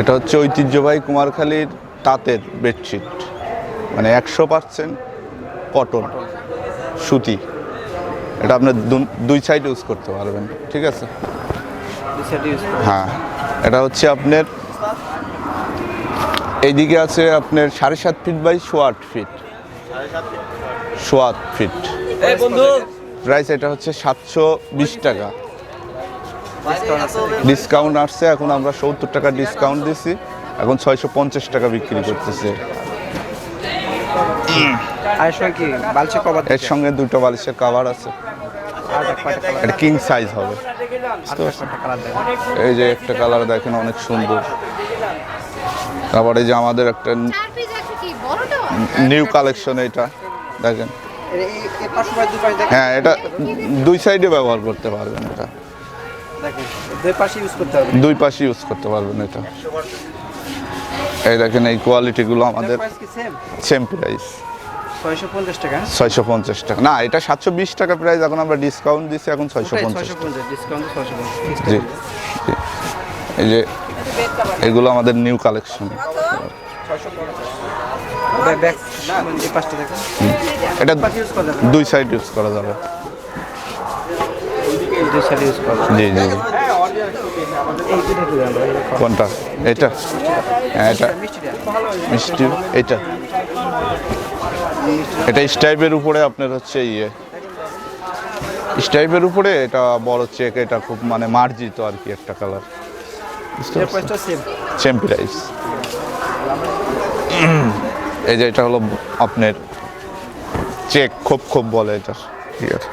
এটা হচ্ছে ঐতিহ্যবাহী কুমারখালীর তাঁতের বেডশিট। মানে একশো পার্সেন্ট কটন সুতি। এটা আপনার দুই সাইড ইউজ করতে পারবেন ঠিক আছে? হ্যাঁ এটা হচ্ছে আপনার এইদিকে আছে আপনার সাড়ে সাত ফিট বাই সোয়া আট ফিট সোয়া আট ফিট প্রাইস এটা হচ্ছে সাতশো বিশ টাকা। ডিসকাউন্ট আসছে এখন আমরা সত্তর টাকা ডিসকাউন্ট দিছি এখন ছয়শো পঞ্চাশ টাকা বিক্রি করতেছে। এর সঙ্গে দুটো বালিশের কাভার আছে। এটা কিং সাইজ হবে। এই যে একটা কালার দেখেন অনেক সুন্দর। তারপরে যে আমাদের একটা নিউ কালেকশন এটা দেখেন। হ্যাঁ এটা দুই সাইডে ব্যবহার করতে পারবেন এটা। দেখেন দুই পাশে ইউজ করতে হবে দুই পাশে ইউজ করতে পারবেন এটা। এই দেখেন এই কোয়ালিটিগুলো আমাদের সেম প্রাইস ছয়শো পঞ্চাশ টাকা। না এটা সাতশো বিশ টাকা প্রাইস এখন আমরা ডিসকাউন্ট দিচ্ছি এখন ছয়শো পঞ্চাশ জি। এই যে এগুলো আমাদের নিউ কালেকশন এটা দুই সাইড ইউজ করা যাবে। দুই ইউজ জি জি। কোনটা? এটা? হ্যাঁ এটা। মিষ্টি এটা। এটা স্টাইপের উপরে আপনার হচ্ছে ইয়ে। স্টাইপের উপরে এটা বড় চেক এটা খুব মানে মার্জিত আর কি একটা কালার সেম প্রাইস এই যে এটা হলো আপনার চেক খোপ খোপ বলে এটা। ঠিক আছে।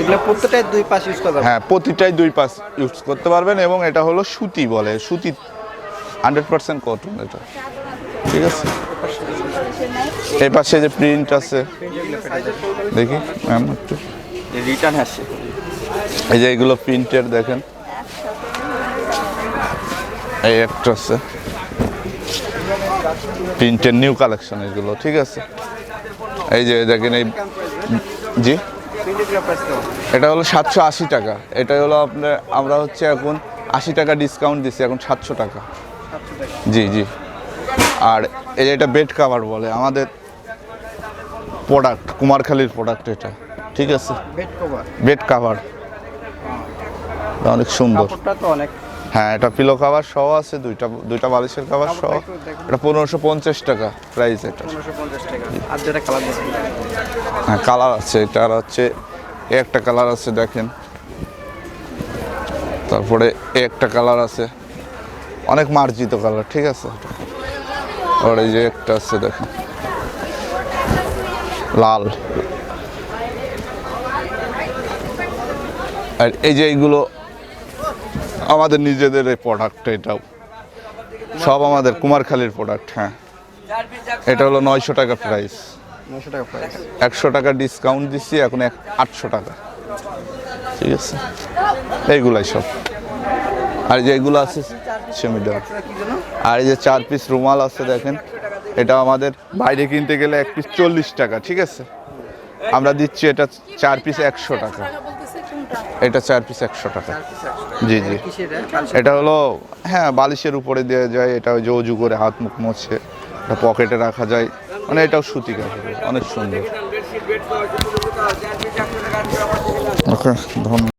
এগুলো প্রত্যেকটাই দুই পাশ ইউজ করা হ্যাঁ প্রতিটাই দুই পাশ ইউজ করতে পারবেন এবং এটা হলো সুতি বলে সুতি হান্ড্রেড পার্সেন্ট কটন এটা। ঠিক আছে? এই পাশে যে প্রিন্ট আছে দেখি ম্যাম একটু। রিটার্ন আসছে এই যে এগুলো প্রিন্টের দেখেন। এই একটা আছে। প্রিন্টের নিউ কালেকশন এগুলো ঠিক আছে? এই যে দেখেন এই জি? এটা হলো সাতশো আশি টাকা। এটা হলো আপনার আমরা হচ্ছে এখন আশি টাকা ডিসকাউন্ট দিচ্ছি এখন সাতশো টাকা। জি জি। আর এই এটা বেড কাভার বলে আমাদের প্রোডাক্ট কুমারখালীর প্রোডাক্ট এটা। ঠিক আছে? বেড কাভার অনেক সুন্দর। হ্যাঁ এটা পিলো কাভার সহ আছে দুইটা দুইটা বালিশের কাভার সহ। এটা পনেরোশো পঞ্চাশ টাকা প্রাইস এটা। হ্যাঁ কালার আছে এটার হচ্ছে একটা কালার আছে, দেখেন। তারপরে এ একটা কালার আছে। অনেক মার্জিত কালার, ঠিক আছে? আর এই যে একটা আছে, দেখেন। লাল। আর এই যে এইগুলো, আমাদের নিজেদের এই প্রোডাক্ট এটাও। সব আমাদের কুমারখালীর প্রোডাক্ট হ্যাঁ। এটা হলো নয়শো টাকা প্রাইস একশো টাকা ডিসকাউন্ট দিচ্ছি এখন আটশো টাকা। ঠিক আছে? এইগুলাই সব। আর এই যে এইগুলো আছে কি আর এই যে চার পিস রুমাল আছে দেখেন এটা আমাদের বাইরে কিনতে গেলে এক পিস চল্লিশ টাকা ঠিক আছে? আমরা দিচ্ছি এটা চার পিস একশো টাকা। এটা চার পিস একশো টাকা। জি জি। এটা হলো হ্যাঁ বালিশের উপরে দেওয়া যায় এটা ওই যে অজু করে হাত মুখ মোছে এটা পকেটে রাখা যায়। মানে এটাও সুতি অনেক সুন্দর। ওকে ধন্যবাদ।